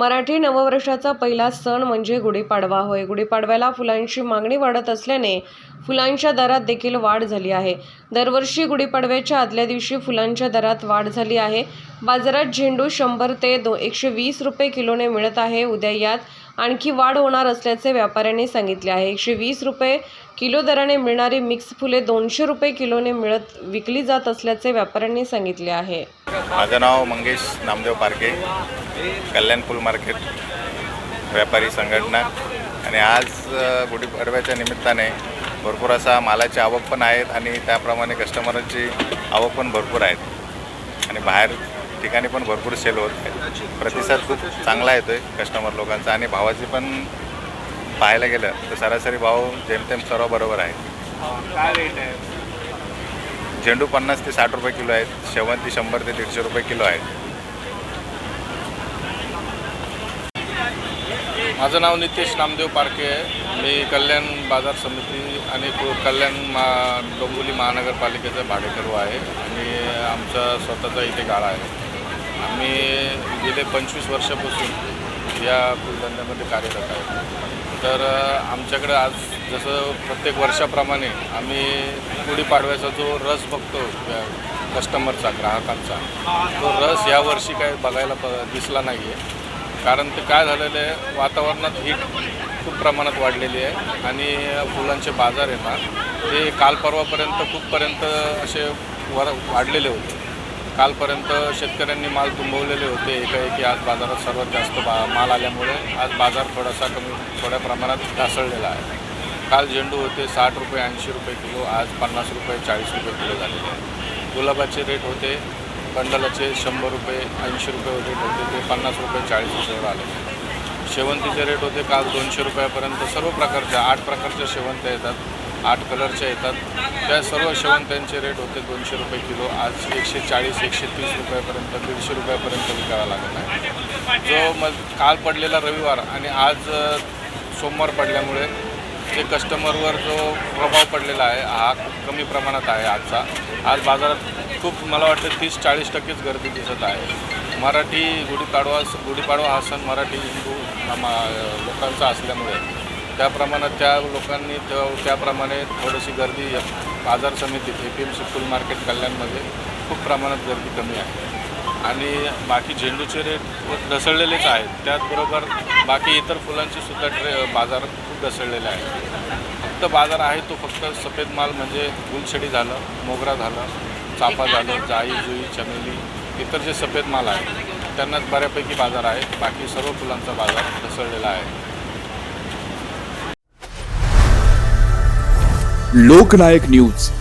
मराठी नववर्षाचा पहिला सण म्हणजे गुढीपाडवा. होय गुढीपाडव्याला फुलांची मागणी वाढत असल्याने फुलांच्या दरात देखील वाढ झाली आहे. दरवर्षी गुढीपाडव्याच्या आदल्या दिवशी फुलांच्या दरात वाढ झाली आहे. बाजारात झेंडू शंभर ते दो एकशे वीस रुपये किलोने मिळत आहे. उद्या यात आणखी वाढ होणार असल्याचे व्यापाऱ्यांनी सांगितले आहे. एकशे वीस रुपये किलो दराने मिळणारी मिक्स फुले दोनशे रुपये किलोने मिळत विकली जात असल्याचे व्यापाऱ्यांनी सांगितले आहे. माझं नाव मंगेश नामदेव पारखे कल्याण फुल मार्केट व्यापारी संघटना. आणि आज गुढीपाडव्याच्या निमित्ताने भरपूर असा मालाची आवक पण आहेत आणि त्याप्रमाणे कस्टमरांची आवक पण भरपूर आहेत. आणि बाहेर ठिकाणी पण भरपूर सेल होत आहेत प्रतिसाद खूप चांगला येतो आहे कस्टमर लोकांचा आणि भावाची पण पाहायला गेलं तर सरासरी भाव जेमतेम सर्व बरोबर आहे. काय रेट आहे? झेंडू पन्नास ते साठ रुपये किलो आहेत शेवंती शंभर ते दीडशे रुपये किलो आहेत माझं नाव नितेश नामदेव पारखे आहे. मी कल्याण बाजार समिती आणि कल्याण मा डोंबिवली महानगरपालिकेचा भाडेकरू आहे आणि आमचा स्वतःचा इथे गाळा आहे. आम्ही गेले पंचवीस वर्षापासून या फुलधंद्यामध्ये कार्यरत आहे. तर आमच्याकडे आज जसं प्रत्येक वर्षाप्रमाणे आम्ही गुढीपाडव्याचा जो रस बघतो कस्टमरचा ग्राहकांचा तो रस यावर्षी काय बघायला प दिसला नाही आहे कारण ते काय झालेलं आहे वातावरणात हीट खूप प्रमाणात वाढलेली आहे आणि फुलांचे बाजार आहे ना ते काल परवापर्यंत खूपपर्यंत असे वर वाढलेले होते. कालपर्यंत शेतकऱ्यांनी माल तुंबवलेले होते. एकाएकी आज बाजारात सर्वात जास्त बा माल आल्यामुळे आज बाजार थोडासा कमी थोड्या प्रमाणात ढासळलेला आहे. काल झेंडू होते साठ रुपये ऐंशी रुपये किलो आज पन्नास रुपये चाळीस रुपये किलो झालेले आहे. गुलाबाचे रेट होते बंडलाचे शंभर रुपये ऐंशी रुपये रेट होते ते पन्नास रुपये चाळीस रुपयावर आले शेवंतीचे रेट होते काल दोनशे रुपयापर्यंत सर्व प्रकारच्या आठ प्रकारच्या शेवंत्या येतात. आठ कलरच्या येतात. त्या सर्व शेवंत्यांचे रेट होते दोनशे रुपये किलो. आज एकशे चाळीस एकशे तीस रुपयापर्यंत दीडशे रुपयापर्यंत विकावा लागत आहे. जो मग काल पडलेला रविवार आणि आज सोमवार पडल्यामुळे जे कस्टमरवर जो प्रभाव पडलेला आहे हा खूप कमी प्रमाणात आहे आजचा. आज बाजारात खूप मला वाटतं तीस चाळीस टक्केच गर्दी दिसत आहे. मराठी गुढीपाडवा गुढीपाडवा हा सण मराठी हिंदू लोकांचा असल्यामुळे त्या प्रमाणात त्या लोकांनी त्या- त्याप्रमाणे थोडीशी गर्दी बाजार समितीत ए पी एम सी फुल मार्केट कल्याणमध्ये खूप प्रमाणात गर्दी कमी आहे. आणि बाकी झेंडूचे रेट ढसळलेलेच आहेत. त्याचबरोबर बाकी इतर फुलांचे सुद्धा ट्रे बाजार खूप ढसळलेले आहेत. फक्त बाजार आहे तो फक्त सफेद माल म्हणजे गुलछडी झालं मोगरा झालं चाफा झालं जाई जुई चमेली इतर जे सफेद माल आहे त्यांनाच बऱ्यापैकी बाजार आहे बाकी सर्व फुलांचा बाजार ढसळलेला आहे. लोकनायक न्यूज.